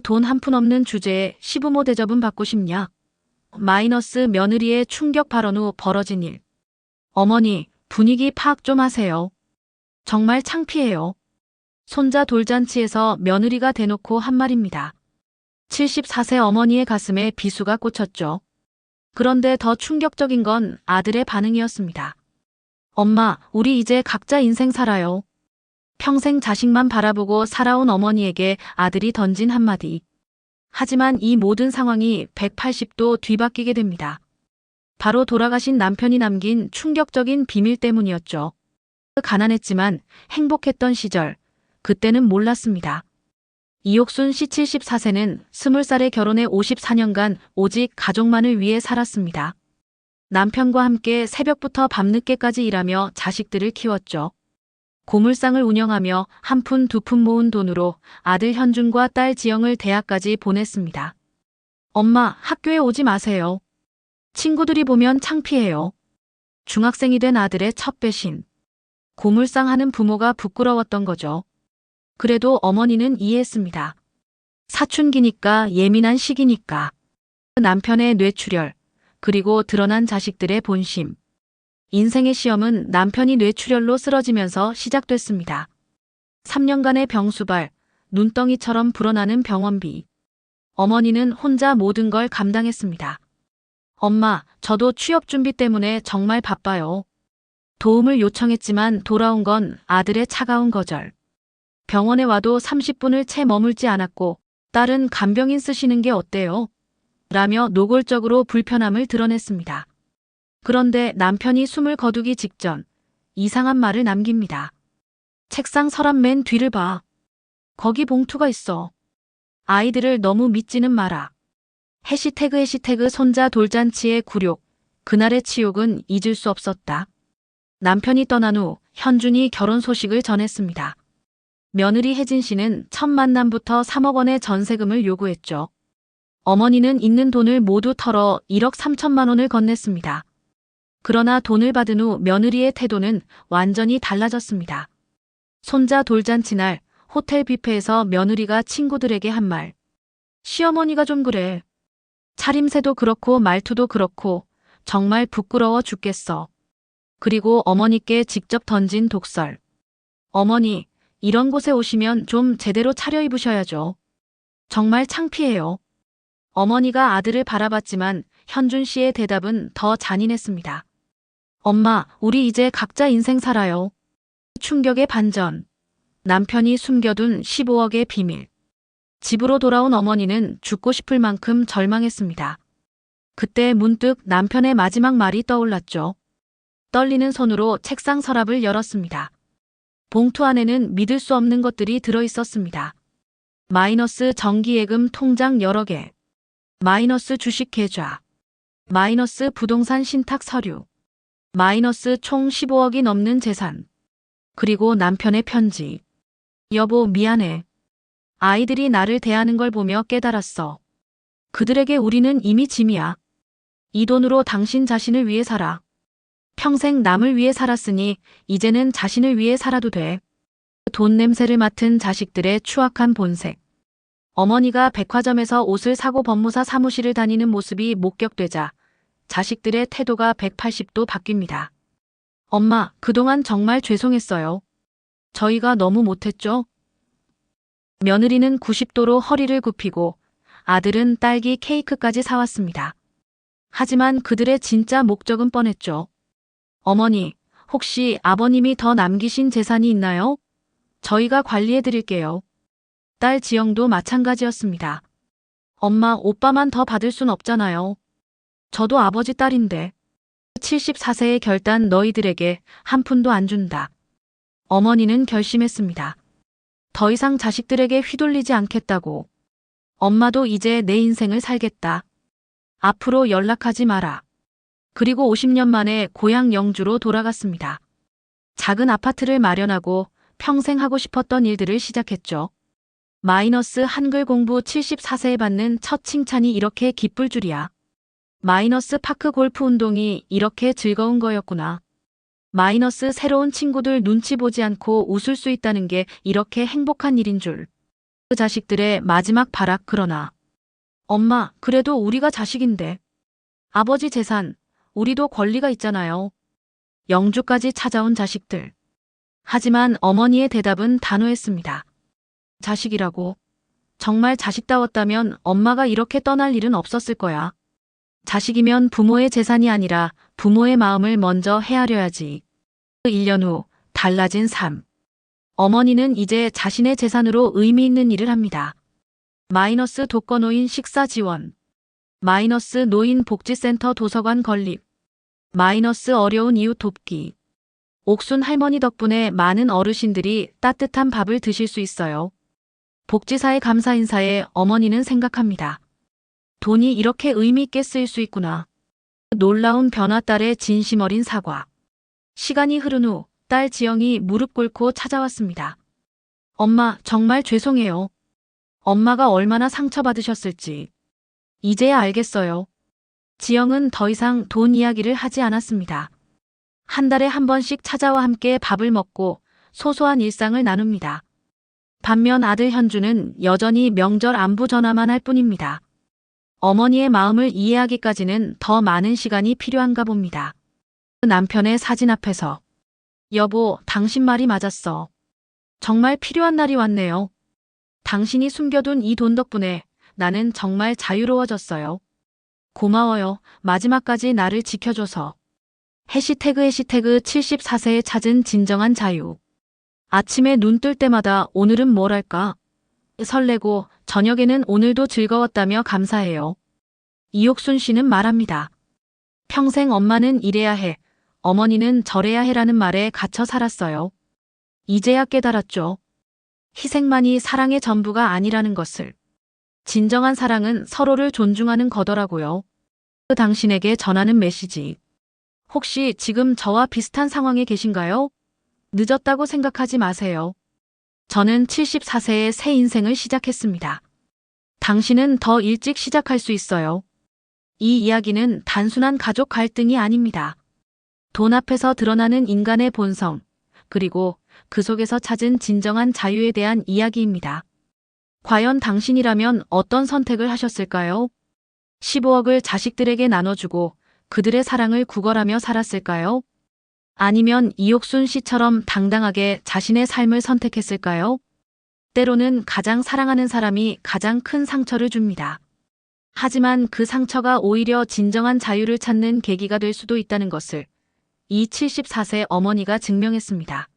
돈 한 푼 없는 주제에 시부모 대접은 받고 싶냐? 마이너스 며느리의 충격 발언 후 벌어진 일. 어머니, 분위기 파악 좀 하세요. 정말 창피해요. 손자 돌잔치에서 며느리가 대놓고 한 말입니다. 74세 어머니의 가슴에 비수가 꽂혔죠. 그런데 더 충격적인 건 아들의 반응이었습니다. 엄마, 우리 이제 각자 인생 살아요. 평생 자식만 바라보고 살아온 어머니에게 아들이 던진 한마디. 하지만 이 모든 상황이 180도 뒤바뀌게 됩니다. 바로 돌아가신 남편이 남긴 충격적인 비밀 때문이었죠. 가난했지만 행복했던 시절, 그때는 몰랐습니다. 이옥순 씨 74세는 20살에 결혼해 54년간 오직 가족만을 위해 살았습니다. 남편과 함께 새벽부터 밤늦게까지 일하며 자식들을 키웠죠. 고물상을 운영하며 한 푼 두 푼 모은 돈으로 아들 현준과 딸 지영을 대학까지 보냈습니다. 엄마, 학교에 오지 마세요. 친구들이 보면 창피해요. 중학생이 된 아들의 첫 배신. 고물상 하는 부모가 부끄러웠던 거죠. 그래도 어머니는 이해했습니다. 사춘기니까 예민한 시기니까. 남편의 뇌출혈, 그리고 드러난 자식들의 본심. 인생의 시험은 남편이 뇌출혈로 쓰러지면서 시작됐습니다. 3년간의 병수발, 눈덩이처럼 불어나는 병원비. 어머니는 혼자 모든 걸 감당했습니다. 엄마, 저도 취업 준비 때문에 정말 바빠요. 도움을 요청했지만 돌아온 건 아들의 차가운 거절. 병원에 와도 30분을 채 머물지 않았고 딸은 간병인 쓰시는 게 어때요? 라며 노골적으로 불편함을 드러냈습니다. 그런데 남편이 숨을 거두기 직전 이상한 말을 남깁니다. 책상 서랍 맨 뒤를 봐. 거기 봉투가 있어. 아이들을 너무 믿지는 마라. 해시태그 해시태그 손자 돌잔치의 굴욕. 그날의 치욕은 잊을 수 없었다. 남편이 떠난 후 현준이 결혼 소식을 전했습니다. 며느리 혜진 씨는 첫 만남부터 3억 원의 전세금을 요구했죠. 어머니는 있는 돈을 모두 털어 1억 3천만 원을 건넸습니다. 그러나 돈을 받은 후 며느리의 태도는 완전히 달라졌습니다. 손자 돌잔치 날 호텔 뷔페에서 며느리가 친구들에게 한 말. 시어머니가 좀 그래. 차림새도 그렇고 말투도 그렇고 정말 부끄러워 죽겠어. 그리고 어머니께 직접 던진 독설. 어머니, 이런 곳에 오시면 좀 제대로 차려입으셔야죠. 정말 창피해요. 어머니가 아들을 바라봤지만 현준 씨의 대답은 더 잔인했습니다. 엄마, 우리 이제 각자 인생 살아요. 충격의 반전. 남편이 숨겨둔 15억의 비밀. 집으로 돌아온 어머니는 죽고 싶을 만큼 절망했습니다. 그때 문득 남편의 마지막 말이 떠올랐죠. 떨리는 손으로 책상 서랍을 열었습니다. 봉투 안에는 믿을 수 없는 것들이 들어 있었습니다. 마이너스 정기예금 통장 여러 개. 마이너스 주식 계좌. 마이너스 부동산 신탁 서류. 마이너스 총 15억이 넘는 재산. 그리고 남편의 편지. 여보, 미안해. 아이들이 나를 대하는 걸 보며 깨달았어. 그들에게 우리는 이미 짐이야. 이 돈으로 당신 자신을 위해 살아. 평생 남을 위해 살았으니 이제는 자신을 위해 살아도 돼. 돈 냄새를 맡은 자식들의 추악한 본색. 어머니가 백화점에서 옷을 사고 법무사 사무실을 다니는 모습이 목격되자 자식들의 태도가 180도 바뀝니다. 엄마, 그동안 정말 죄송했어요. 저희가 너무 못했죠? 며느리는 90도로 허리를 굽히고 아들은 딸기 케이크까지 사왔습니다. 하지만 그들의 진짜 목적은 뻔했죠. 어머니, 혹시 아버님이 더 남기신 재산이 있나요? 저희가 관리해 드릴게요. 딸 지영도 마찬가지였습니다. 엄마, 오빠만 더 받을 순 없잖아요. 저도 아버지 딸인데. 74세의 결단 너희들에게 한 푼도 안 준다. 어머니는 결심했습니다. 더 이상 자식들에게 휘둘리지 않겠다고. 엄마도 이제 내 인생을 살겠다. 앞으로 연락하지 마라. 그리고 50년 만에 고향 영주로 돌아갔습니다. 작은 아파트를 마련하고 평생 하고 싶었던 일들을 시작했죠. 마이너스 한글 공부 74세에 받는 첫 칭찬이 이렇게 기쁠 줄이야. 마이너스 파크 골프 운동이 이렇게 즐거운 거였구나. 마이너스 새로운 친구들 눈치 보지 않고 웃을 수 있다는 게 이렇게 행복한 일인 줄. 그 자식들의 마지막 발악 그러나 엄마, 그래도 우리가 자식인데. 아버지 재산, 우리도 권리가 있잖아요. 영주까지 찾아온 자식들. 하지만 어머니의 대답은 단호했습니다. 자식이라고. 정말 자식다웠다면 엄마가 이렇게 떠날 일은 없었을 거야. 자식이면 부모의 재산이 아니라 부모의 마음을 먼저 헤아려야지. 1년 후 달라진 삶. 어머니는 이제 자신의 재산으로 의미 있는 일을 합니다. 마이너스 독거노인 식사 지원. 마이너스 노인 복지센터 도서관 건립. 마이너스 어려운 이웃 돕기. 옥순 할머니 덕분에 많은 어르신들이 따뜻한 밥을 드실 수 있어요. 복지사의 감사 인사에 어머니는 생각합니다. 돈이 이렇게 의미 있게 쓰일 수 있구나. 놀라운 변화 딸의 진심 어린 사과. 시간이 흐른 후 딸 지영이 무릎 꿇고 찾아왔습니다. 엄마, 정말 죄송해요. 엄마가 얼마나 상처받으셨을지. 이제야 알겠어요. 지영은 더 이상 돈 이야기를 하지 않았습니다. 한 달에 한 번씩 찾아와 함께 밥을 먹고 소소한 일상을 나눕니다. 반면 아들 현주는 여전히 명절 안부 전화만 할 뿐입니다. 어머니의 마음을 이해하기까지는 더 많은 시간이 필요한가 봅니다. 남편의 사진 앞에서 여보, 당신 말이 맞았어. 정말 필요한 날이 왔네요. 당신이 숨겨둔 이 돈 덕분에 나는 정말 자유로워졌어요. 고마워요. 마지막까지 나를 지켜줘서. 해시태그 해시태그 74세에 찾은 진정한 자유. 아침에 눈 뜰 때마다 오늘은 뭘 할까? 설레고 저녁에는 오늘도 즐거웠다며 감사해요. 이옥순 씨는 말합니다. 평생 엄마는 이래야 해, 어머니는 저래야 해라는 말에 갇혀 살았어요. 이제야 깨달았죠. 희생만이 사랑의 전부가 아니라는 것을. 진정한 사랑은 서로를 존중하는 거더라고요. 그 당신에게 전하는 메시지. 혹시 지금 저와 비슷한 상황에 계신가요? 늦었다고 생각하지 마세요. 저는 74세의 새 인생을 시작했습니다. 당신은 더 일찍 시작할 수 있어요. 이 이야기는 단순한 가족 갈등이 아닙니다. 돈 앞에서 드러나는 인간의 본성, 그리고 그 속에서 찾은 진정한 자유에 대한 이야기입니다. 과연 당신이라면 어떤 선택을 하셨을까요? 15억을 자식들에게 나눠주고 그들의 사랑을 구걸하며 살았을까요? 아니면 이옥순 씨처럼 당당하게 자신의 삶을 선택했을까요? 때로는 가장 사랑하는 사람이 가장 큰 상처를 줍니다. 하지만 그 상처가 오히려 진정한 자유를 찾는 계기가 될 수도 있다는 것을 이 74세 어머니가 증명했습니다.